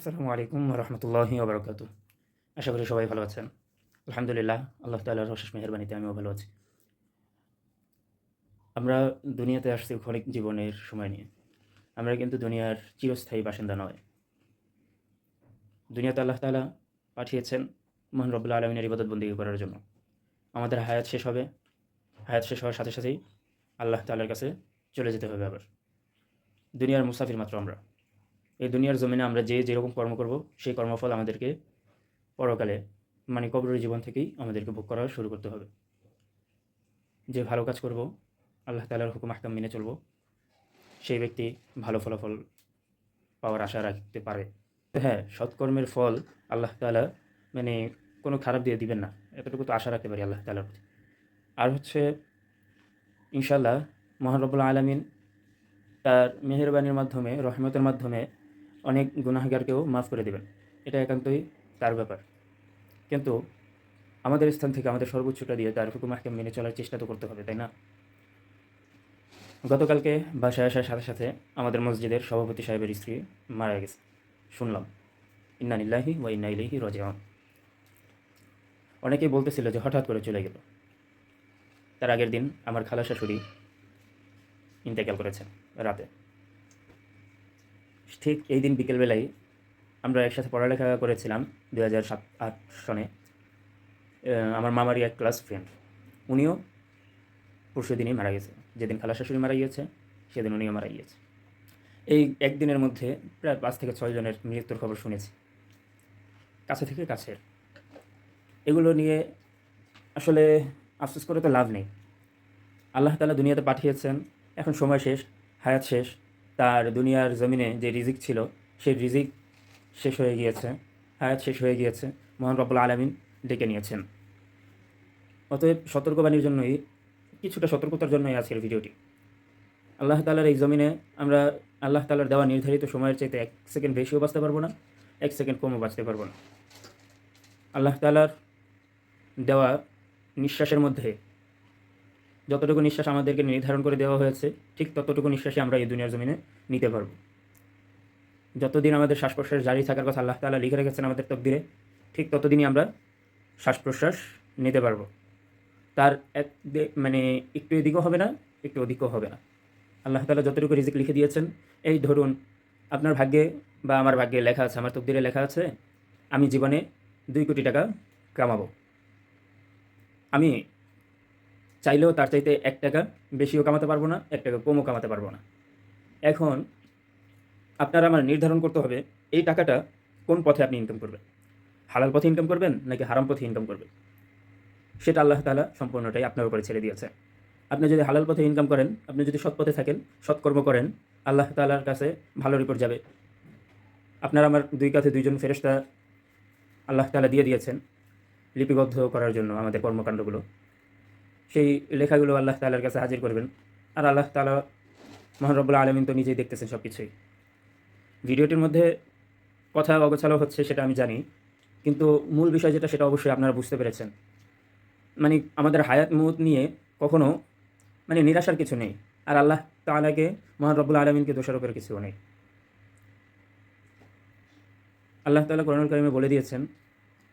আসসালামু আলাইকুম রহমতুল্লাহি ওবরাকাতু আশা করি সবাই ভালো আছেন। আলহামদুলিল্লাহ, আল্লাহ তাল্লাহর অশেষ মেহরবানিতে আমিও ভালো আছি। আমরা দুনিয়াতে আসছি ক্ষণিক জীবনের সময় নিয়ে। আমরা কিন্তু দুনিয়ার চিরস্থায়ী বাসিন্দা নয়। দুনিয়াতে আল্লাহ তালা পাঠিয়েছেন মোহন রব্বুল্লা আলমিনের ইবাদত বন্দী করার জন্য। আমাদের হায়াত শেষ হবে। হায়াত শেষ হওয়ার সাথে সাথেই আল্লাহ তাল্লার কাছে চলে যেতে হবে আবার। দুনিয়ার মুসাফির মাত্র আমরা। এই দুনিয়ার জমিনে আমরা যে যেরকম কর্ম করব, সেই কর্মফল আমাদেরকে পরকালে মানে কবরের জীবন থেকেই আমাদেরকে ভোগ করা শুরু করতে হবে। যে ভালো কাজ করব, আল্লাহ তালার হুকুম আহকাম মেনে চলব, সেই ব্যক্তি ভালো ফলাফল পাওয়ার আশা রাখতে পারে। হ্যাঁ সৎকর্মের ফল আল্লাহ তালা মানে কোনো খারাপ দিয়ে দিবেন না, এতটুকু তো আশা রাখতে পারি আল্লাহ তালার প্রতি। আর হচ্ছে ইনশাল্লাহ মহানরবুল্লা আলমিন তার মেহরবানির মাধ্যমে, রহমতের মাধ্যমে অনেক গুনাহগারকেও মাফ করে দেবেন। এটা একান্তই তার ব্যাপার। কিন্তু আমাদের স্থান থেকে আমাদের সর্বোচ্চটা দিয়ে তার হুকুম মেনে চলার চেষ্টা তো করতে হবে, তাই না? গতকালকে বাসায় আসার সাথে সাথে আমাদের মসজিদের সভাপতি সাহেবের স্ত্রী মারা গেছে। শুনলাম ইন্নানিল্লাহি ওয়া ইন্না ইলাইহি রাজিউন। অনেকেই বলতেছিল যে হঠাৎ করে চলে গেল। তার আগের দিন আমার খালা শাশুড়ি ইন্তেকাল করেছেন রাতে। ঠিক এই দিন বিকেলবেলায় আমরা একসাথে পড়ালেখা করেছিলাম দু হাজার সাত, আট সনে। আমার মামারই এক ক্লাস ফ্রেন্ড। উনিও পরশু দিনই মারা গেছে। যেদিন খালা শাশুড়ি মারা গিয়েছে, সেদিন উনিও মারা গিয়েছে। এই একদিনের মধ্যে প্রায় পাঁচ থেকে ছয় জনের মৃত্যুর খবর শুনেছি। কাছে থেকে কাছের। এগুলো নিয়ে আসলে আফসোস করে তো লাভ নেই। আল্লাহ তালা দুনিয়াতে পাঠিয়েছেন। এখন সময় শেষ, হায়াত শেষ। তার দুনিয়ার জমিনে যে রিজিক ছিল, সেই রিজিক শেষ হয়ে গিয়েছে, হায়াত শেষ হয়ে গিয়েছে, মোহন রব্বুল আলমিন ডেকে নিয়েছেন। অতএব সতর্কবাণীর জন্যই, কিছুটা সতর্কতার জন্যই আজকের ভিডিওটি। আল্লাহ তালার এই জমিনে আমরা আল্লাহ তালার দেওয়া নির্ধারিত সময়ের চাইতে এক সেকেন্ড বেশিও বাঁচতে পারব না, এক সেকেন্ড কমও বাঁচতে পারব না। আল্লাহ তালার দেওয়া নিঃশ্বাসের মধ্যে যতটুকু নিঃশ্বাস আমাদেরকে নির্ধারণ করে দেওয়া হয়েছে, ঠিক ততটুকু নিঃশ্বাসই আমরা এই দুনিয়ার জমিনে নিতে পারব। যতদিন আমাদের শ্বাস প্রশ্বাস জারি থাকার কথা আল্লাহ তাআলা লিখে রেখেছেন আমাদের তকদিরে, ঠিক ততদিনই আমরা শ্বাস প্রশ্বাস নিতে পারব। তার এক মানে একটু এদিকও হবে না, একটু ওদিকও হবে না। আল্লাহ তাআলা যতটুকু রিজিক লিখে দিয়েছেন, এই ধরুন আপনার ভাগ্যে বা আমার ভাগ্যে লেখা আছে, আমার তকদিরে লেখা আছে, আমি জীবনে দুই কোটি টাকা কামাবো। আমি চাইলেও তার চাইতে এক টাকা বেশিও কামাতে পারব না, এক টাকা কমও কামাতে পারব না। এখন আপনার আমার নির্ধারণ করতে হবে এই টাকাটা কোন পথে আপনি ইনকাম করবেন? হালাল পথে ইনকাম করবেন নাকি হারাম পথে ইনকাম করবেন? সেটা আল্লাহ তাআলা সম্পূর্ণটাই আপনার উপরে ছেড়ে দিয়েছে। আপনি যদি হালাল পথে ইনকাম করেন, আপনি যদি সৎ পথে থাকেন সৎকর্ম করেন, আল্লাহ তাআলার কাছে ভালো রিপোর্ট যাবে। আপনার আমার দুই কাছে দুইজন ফেরেশতা আল্লাহ তাআলা দিয়ে দিয়েছেন লিপিবদ্ধ করার জন্য আমাদের কর্মকাণ্ডগুলো। সেই লেখাগুলো আল্লাহ তালার কাছে হাজির করবেন। আর আল্লাহ তালা মহানরবুল্লা আলমিন তো নিজেই দেখতেছেন সব কিছুই ভিডিওটির মধ্যে কথা অগোছালো হচ্ছে সেটা আমি জানি, কিন্তু মূল বিষয় যেটা সেটা অবশ্যই আপনারা বুঝতে পেরেছেন। মানে আমাদের হায়াত মুহূর্ত নিয়ে কখনো মানে নিরাশার কিছু নেই, আর আল্লাহ তালাকে মহান রব্বুল আলমিনকে দোষারোপের কিছুও নেই। আল্লাহ তালা কোরআনুল কারিমে বলে দিয়েছেন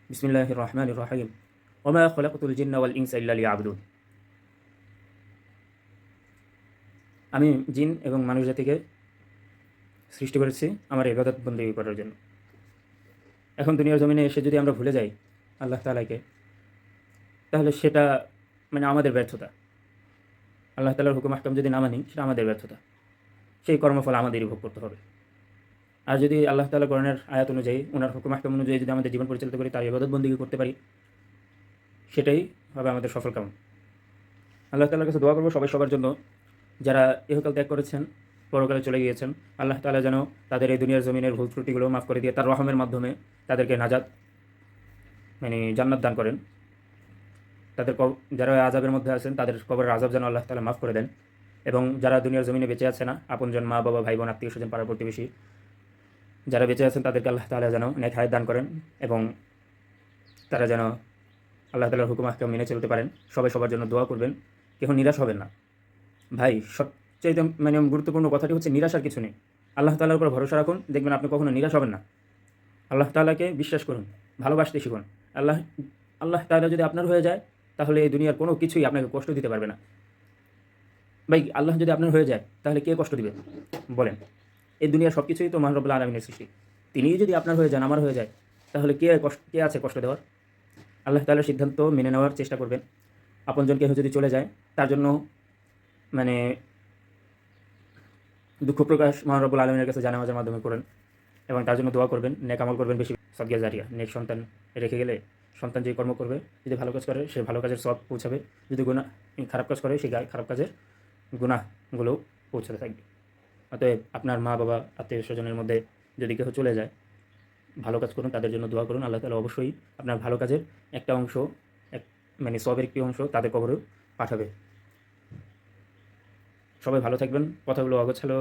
বিসমিল্লাহ রহমান রহিম, ওমা খলাকুতুল জিন্না ওয়াল ইনসা ইল্লা লিয়াবুদুন। আমি জিন এবং মানুষ জাতিকে সৃষ্টি করেছি আমার ইবাদত বন্দী করার জন্য। এখন দুনিয়ার জমিনে এসে যদি আমরা ভুলে যাই আল্লাহ তালাকে তাহলে সেটা মানে আমাদের ব্যর্থতা। আল্লাহ তালার হুকুম আহকাম যদি না মানি, সেটা আমাদের ব্যর্থতা। সেই কর্মফল আমাদেরই ভোগ করতে হবে। আর যদি আল্লাহ তালা করণের আয়াত অনুযায়ী, ওনার হুকুম আহকাম অনুযায়ী যদি আমাদের জীবন পরিচালিত করি, তার ইবাদত বন্দী করতে পারি, সেটাই হবে আমাদের সফল কাম আল্লাহ তালার কাছে দোয়া করব সবাই সবার জন্য। যারা ইহকাল ত্যাগ করেছেন, পরকালে চলে গিয়েছেন, আল্লাহ তালা যেন তাদের এই দুনিয়ার জমিনের ভুল ত্রুটিগুলো মাফ করে দিয়ে তার রহমের মাধ্যমে তাদেরকে নাজাদ মানে জান্নাত দান করেন। তাদের যারা আজাবের মধ্যে আছেন, তাদের কবরের আজাব যেন আল্লাহ তালা মাফ করে দেন। এবং যারা দুনিয়ার জমিনে বেঁচে আছে না, আপনজন মা, বাবা, ভাই, বোন, আত্মীয় স্বজন পাড়া প্রতিবেশী, যারা বেঁচে আছেন, তাদেরকে আল্লাহ তালা যেন নেক হায়াত দান করেন এবং তারা যেন আল্লাহ তালার হুকুম আহকাম মেনে চলতে পারেন। সবাই সবার জন্য দোয়া করবেন কেউ নিরাশ হবেন না। ভাই, সবচাইতে মানে গুরুত্বপূর্ণ কথাটি হচ্ছে নিরাশার কিছু নেই। আল্লাহ তালার উপর ভরসা রাখুন, দেখবেন আপনি কখনো নিরাশ হবেন না। আল্লাহ তাআলাকে বিশ্বাস করুন, ভালোবাসতে শিখুন। আল্লাহ আল্লাহ তাআলা যদি আপনার হয়ে যায়, তাহলে এই দুনিয়ার কোনো কিছুই আপনাকে কষ্ট দিতে পারবে না। ভাই, আল্লাহ যদি আপনার হয়ে যায়, তাহলে কে কষ্ট দিবে? বলেন। এই দুনিয়ার সব কিছুই তো মহানরবুল্লা আলমিনের সৃষ্টি। তিনিই যদি আপনার হয়ে যান, আমার হয়ে যায়, তাহলে কে কষ্ট, কে আছে কষ্ট দেওয়ার? আল্লাহ তাআলার সিদ্ধান্ত মেনে নেওয়ার চেষ্টা করবেন। আপনজন কেউ যদি চলে যায়, তার জন্য মানে দুঃখ প্রকাশ মহানরবুল আলমিনের কাছে জানামাজের মাধ্যমে করেন এবং তার জন্য দোয়া করবেন, নেক আমল করবেন, বেশি সদগিয়া জারিয়া। নেক সন্তান রেখে গেলে সন্তান যে কর্ম করবে, যদি ভালো কাজ করে, সে ভালো কাজের সব পৌঁছাবে। যদি গুণা খারাপ কাজ করে সেই খারাপ কাজের গুণাগুলো পৌঁছাতে থাকবে। অতএব আপনার মা বাবা আত্মীয় স্বজনের মধ্যে যদি কেউ চলে যায়, ভালো কাজ করুন, তাদের জন্য দোয়া করুন। আল্লাহ তালা অবশ্যই আপনার ভালো কাজের একটা অংশ, এক মানে সবের একটি অংশ তাদের কবরেও পাঠাবে। সবাই ভালো থাকবেন। কথাগুলো অগোছালো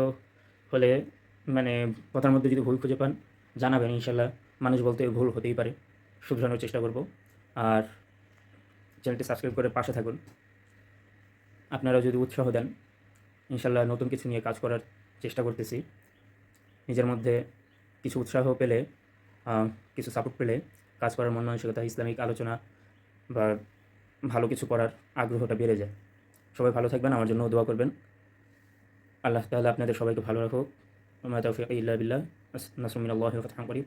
হলে মানে কথার মধ্যে যদি ভুল খুঁজে পান, জানাবেন ইনশাল্লাহ। মানুষ বলতে ভুল হতেই পারে। শুধরানোর চেষ্টা করব। আর চ্যানেলটি সাবস্ক্রাইব করে পাশে থাকুন। আপনারা যদি উৎসাহ দেন, ইনশাল্লাহ নতুন কিছু নিয়ে কাজ করার চেষ্টা করতেছি। নিজের মধ্যে কিছু উৎসাহ পেলে কিছু সাপোর্ট পেলে, কাজ করার মন মানসিকতা, ইসলামিক আলোচনা বা ভালো কিছু করার আগ্রহটা বেড়ে যায়। সবাই ভালো থাকবেন, আমার জন্য দোয়া করবেন। আল্লাহ তাহলে আপনাদের সবাইকে ভালো রাখুক। মা তৌফিক ইল্লা বিল্লাহ। নাসমিন আল্লাহ ফতহান করিম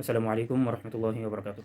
আসসালামু আলাইকুম রহমতুল্লাহি ওবরাকাতুহ